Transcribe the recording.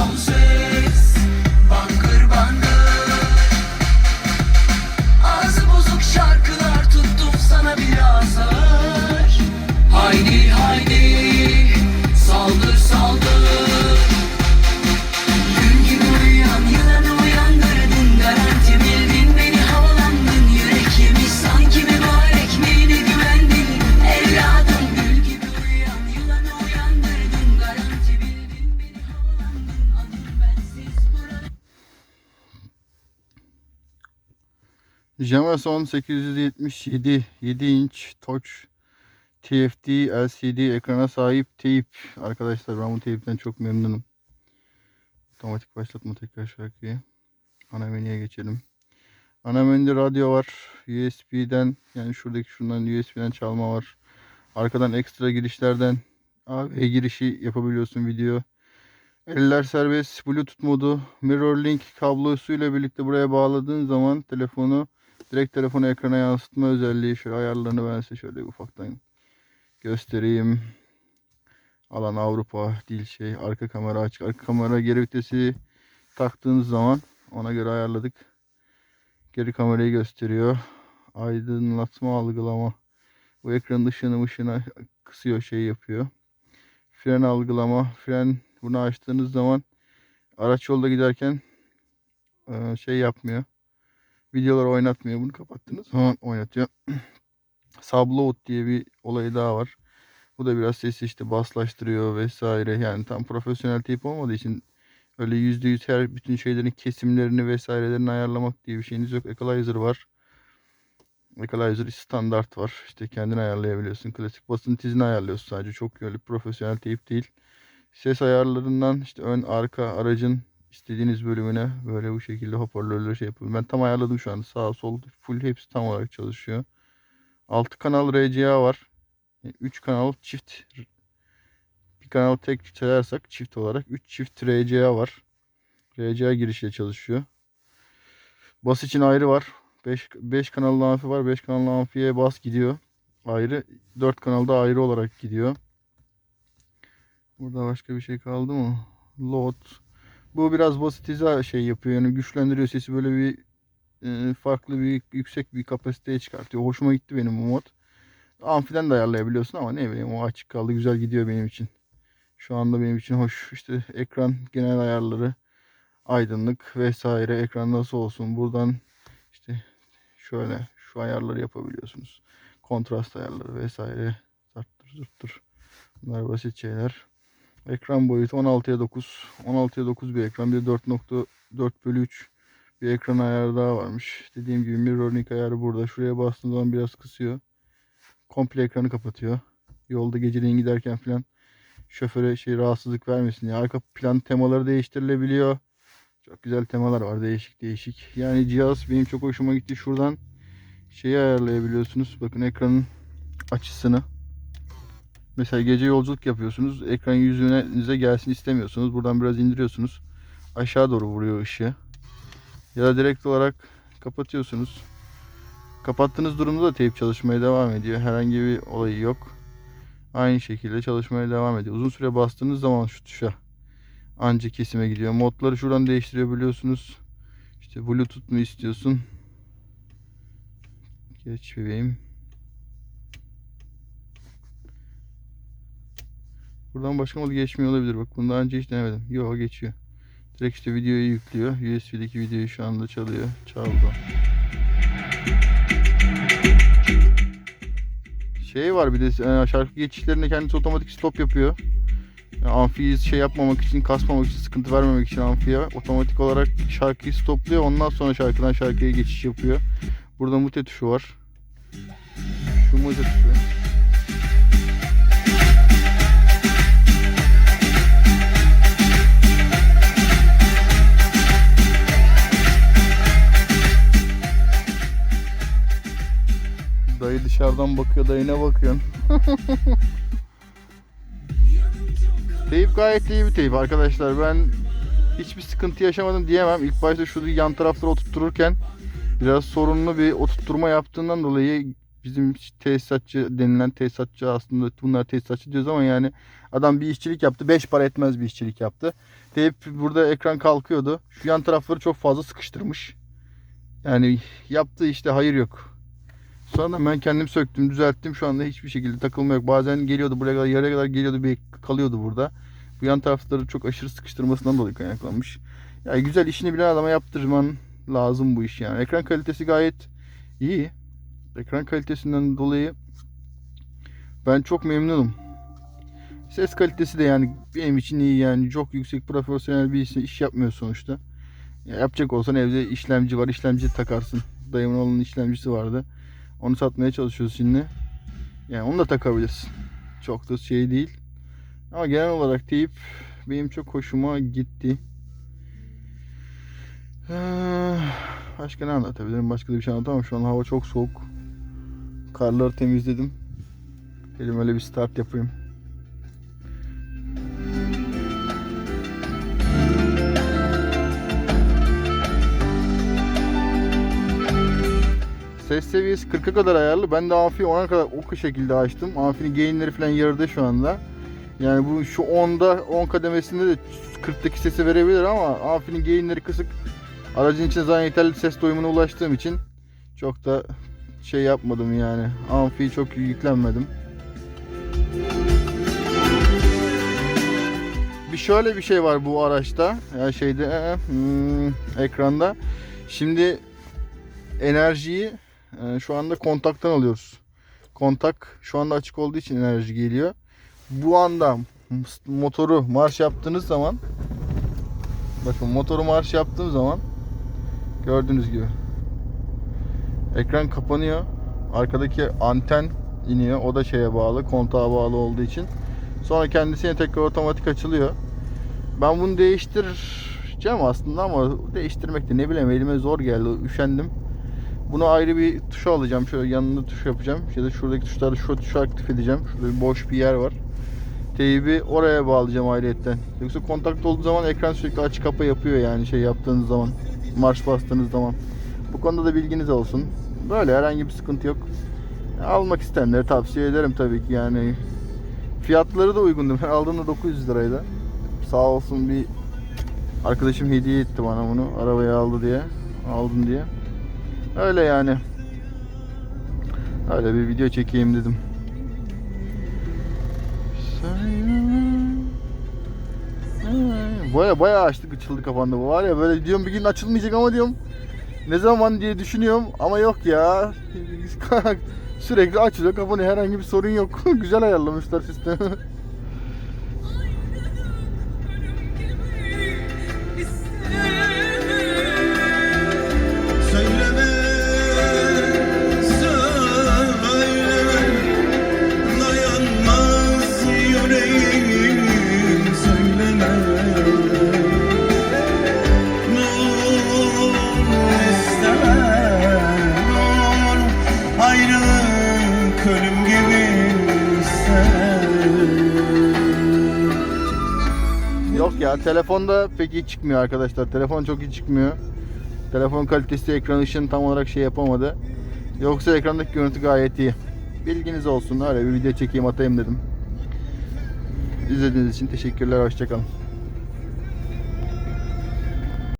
some say Jameson 877 7 inç touch TFT LCD ekrana sahip teyip. Arkadaşlar ben bu teyipten çok memnunum. Otomatik başlatma tekrar şarkıyı. Ana menüye geçelim. Ana menüde radyo var. USB'den yani şuradaki şundan USB'den çalma var. Arkadan ekstra girişlerden AV girişi yapabiliyorsun video. Eller serbest Bluetooth modu Mirrorlink kablosuyla birlikte buraya bağladığın zaman telefonu direkt telefonu ekrana yansıtma özelliği şöyle ayarlarını ben size şöyle ufaktan göstereyim. Alan Avrupa dil şey arka kamera açık arka kamera geri vitesi taktığınız zaman ona göre ayarladık. Geri kamerayı gösteriyor. Aydınlatma algılama. Bu ekranın ışığını ışığına kısıyor şey yapıyor. Fren algılama. Fren bunu açtığınız zaman araç yolda giderken şey yapmıyor. Videoları oynatmıyor. Bunu kapattığınız zaman oynatıyor. Subload diye bir olayı daha var. Bu da biraz sesi işte baslaştırıyor vesaire. Yani tam profesyonel teyp olmadığı için öyle %100 her bütün şeylerin kesimlerini vesairelerini ayarlamak diye bir şeyiniz yok. Equalizer var. Equalizer standart var. İşte kendin ayarlayabiliyorsun. Klasik basın tizini ayarlıyorsun sadece. Çok öyle profesyonel teyp değil. Ses ayarlarından işte ön arka aracın istediğiniz bölümüne böyle bu şekilde hoparlörleri şey yapıyorum. Ben tam ayarladım şu anda. Sağ sol full hepsi tam olarak çalışıyor. 6 kanal RCA var. 3 kanal çift bir kanal tek sayarsak çift olarak 3 çift RCA var. RCA girişle çalışıyor. Bas için ayrı var. 5 5 kanallı amfi var. 5 kanallı amfiye bas gidiyor. Ayrı 4 kanalda ayrı olarak gidiyor. Burada başka bir şey kaldı mı? Load. Bu biraz basitize şey yapıyor. Yani güçlendiriyor sesi böyle bir e, farklı bir yüksek bir kapasiteye çıkartıyor. Hoşuma gitti benim bu mod. Amfiden de ayarlayabiliyorsun ama ne bileyim o açık kaldı. Güzel gidiyor benim için. Şu anda benim için hoş. İşte ekran genel ayarları, aydınlık vesaire. Ekran nasıl olsun? Buradan işte şöyle şu ayarları yapabiliyorsunuz. Kontrast ayarları vesaire. Zarttır zurttur. Bunlar basit şeyler. Ekran boyutu 16'ya 9. 16'ya 9 bir ekran. Bir 4.4 bölü 3 bir ekran ayarı daha varmış. Dediğim gibi mirroring ayarı burada. Şuraya bastığın zaman biraz kısıyor. Komple ekranı kapatıyor. Yolda geceleyin giderken falan şoföre şey rahatsızlık vermesin diye. Arka plan temaları değiştirilebiliyor. Çok güzel temalar var değişik değişik. Yani cihaz benim çok hoşuma gitti. Şuradan şeyi ayarlayabiliyorsunuz. Bakın ekranın açısını. Mesela gece yolculuk yapıyorsunuz. Ekran yüzünüze gelsin istemiyorsunuz. Buradan biraz indiriyorsunuz. Aşağı doğru vuruyor ışığı. Ya da direkt olarak kapatıyorsunuz. Kapattığınız durumda da teyp çalışmaya devam ediyor. Herhangi bir olayı yok. Aynı şekilde çalışmaya devam ediyor. Uzun süre bastığınız zaman şu tuşa anca kesime gidiyor. Modları şuradan değiştirebiliyorsunuz. İşte Bluetooth mu istiyorsun? Geç bebeğim. Buradan başka mod geçmiyor olabilir. Bak bunu daha önce hiç denemedim. Yok geçiyor. Direkt işte videoyu yüklüyor. USB'deki videoyu şu anda çalıyor. Çaldı. Şey var bir de e, şarkı geçişlerinde kendisi otomatik stop yapıyor. Yani amfiyi şey yapmamak için, kasmamak için, sıkıntı vermemek için amfiye otomatik olarak şarkıyı stopluyor. Ondan sonra şarkıdan şarkıya geçiş yapıyor. Burada mute tuşu var. Şu mute tuşu. Dışarıdan bakıyor, dayı ne bakıyorsun? teyip gayet iyi bir teyip arkadaşlar. Ben hiçbir sıkıntı yaşamadım diyemem. İlk başta şu yan tarafları oturttururken biraz sorunlu bir oturtturma yaptığından dolayı bizim tesisatçı denilen tesisatçı aslında bunlar tesisatçı diyoruz ama yani adam bir işçilik yaptı. 5 para etmez bir işçilik yaptı. Teyip burada ekran kalkıyordu. Şu yan tarafları çok fazla sıkıştırmış. Yani yaptığı işte hayır yok. Sonra ben kendim söktüm, düzelttim. Şu anda hiçbir şekilde takılma yok. Bazen geliyordu buraya kadar, yarıya kadar geliyordu, bir kalıyordu burada. Bu yan tarafları çok aşırı sıkıştırmasından dolayı kaynaklanmış. Yani güzel işini bilen adama yaptırman lazım bu iş yani. Ekran kalitesi gayet iyi. Ekran kalitesinden dolayı ben çok memnunum. Ses kalitesi de yani benim için iyi yani. Çok yüksek profesyonel bir iş yapmıyor sonuçta. Ya yapacak olsan evde işlemci var, işlemci takarsın. Dayımın oğlunun işlemcisi vardı. Onu satmaya çalışıyoruz şimdi. Yani onu da takabilirsin. Çok da şey değil. Ama genel olarak deyip benim çok hoşuma gitti. Ee, Başka ne anlatabilirim? Başka da bir şey anlatamam. Şu an hava çok soğuk. Karları temizledim. Dedim öyle bir start yapayım. Ses seviyesi 40'a kadar ayarlı. Ben de amfi 10'a kadar o şekilde açtım. Amfinin gainleri falan yarıda şu anda. Yani bu şu 10'da 10 kademesinde de 40'taki sesi verebilir ama amfinin gainleri kısık. Aracın için zaten yeterli ses doyumuna ulaştığım için çok da şey yapmadım yani. Amfiyi çok yüklenmedim. Bir şöyle bir şey var bu araçta. Ya şeyde e, hmm, ekranda. Şimdi enerjiyi e, şu anda kontaktan alıyoruz. Kontak şu anda açık olduğu için enerji geliyor. Bu anda motoru marş yaptığınız zaman bakın motoru marş yaptığım zaman gördüğünüz gibi ekran kapanıyor. Arkadaki anten iniyor. O da şeye bağlı, kontağa bağlı olduğu için. Sonra kendisine tekrar otomatik açılıyor. Ben bunu değiştireceğim aslında ama değiştirmek de ne bileyim elime zor geldi. Üşendim. Bunu ayrı bir tuşa alacağım. Şöyle yanında tuş yapacağım. Ya da şuradaki tuşları şu tuşu aktif edeceğim. Şurada bir boş bir yer var. Teybi oraya bağlayacağım ayrıyetten. Yoksa kontakta olduğu zaman ekran sürekli açık kapa yapıyor yani şey yaptığınız zaman. Marş bastığınız zaman. Bu konuda da bilginiz olsun. Böyle herhangi bir sıkıntı yok. Almak isteyenlere tavsiye ederim tabii ki yani. Fiyatları da uygundu. Ben aldığımda 900 liraydı. Sağ olsun bir arkadaşım hediye etti bana bunu. Arabaya aldı diye. Aldım diye. Öyle yani. Öyle bir video çekeyim dedim. Baya baya açtık açıldı kafanda bu. Var ya böyle diyorum bir gün açılmayacak ama diyorum ne zaman diye düşünüyorum ama yok ya. Sürekli açılıyor kapanıyor. Herhangi bir sorun yok. Güzel ayarlamışlar sistemi Yok ya telefonda pek iyi çıkmıyor arkadaşlar. Telefon çok iyi çıkmıyor. Telefon kalitesi ekran ışığını tam olarak şey yapamadı. Yoksa ekrandaki görüntü gayet iyi. Bilginiz olsun. Öyle bir video çekeyim atayım dedim. İzlediğiniz için teşekkürler. Hoşçakalın.